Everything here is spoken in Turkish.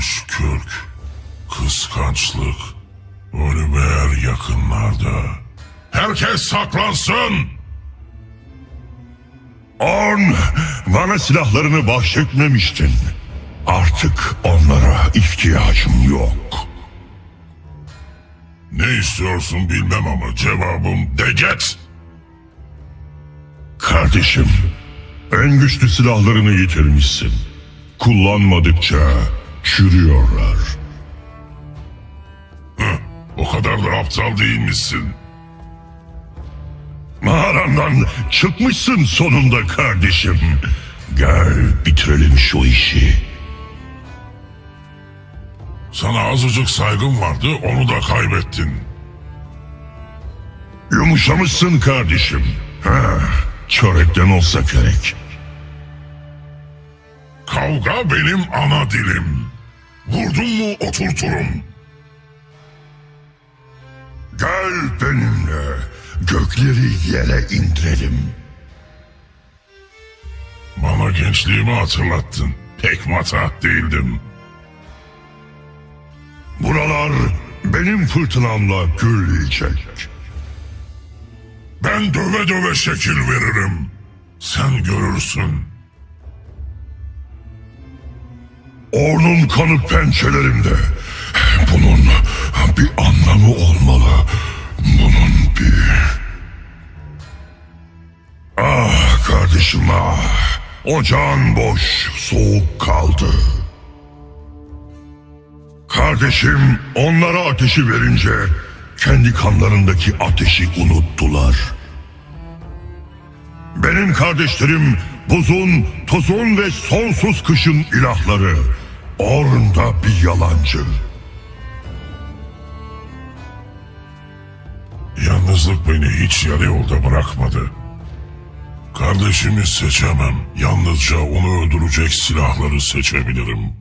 Bozulmuş kürk, kıskançlık, ölüm eğer yakınlarda. Herkes saklansın! On, bana silahlarını bahşetmemiştin. Artık onlara ihtiyacım yok. Ne istiyorsun bilmem ama cevabım de get. Kardeşim, en güçlü silahlarını yitirmişsin. Kullanmadıkça çürüyorlar. O kadar da aptal değilmişsin. Mağarandan çıkmışsın sonunda kardeşim. Gel bitirelim şu işi. Sana azıcık saygım vardı onu da kaybettin. Yumuşamışsın kardeşim. Ha, çörekten olsa gerek. Kavga benim ana dilim. Vurdum mu oturturum. Gel benimle gökleri yere indirelim. Bana gençliğimi hatırlattın. Pek matah değildim. Buralar benim fırtınamla gürleyecek. Ben döve döve şekil veririm. Sen görürsün. Ornun kanı pençelerimde. Bunun bir anlamı olmalı. Bunun bir... Ah kardeşim ah. Ocağın boş, soğuk kaldı. Kardeşim onlara ateşi verince kendi kanlarındaki ateşi unuttular. Benim kardeşlerim buzun, tuzun ve sonsuz kışın ilahları. Orunda bir yalancı. Yalnızlık beni hiç yarı yolda bırakmadı. Kardeşimi seçemem. Yalnızca onu öldürecek silahları seçebilirim.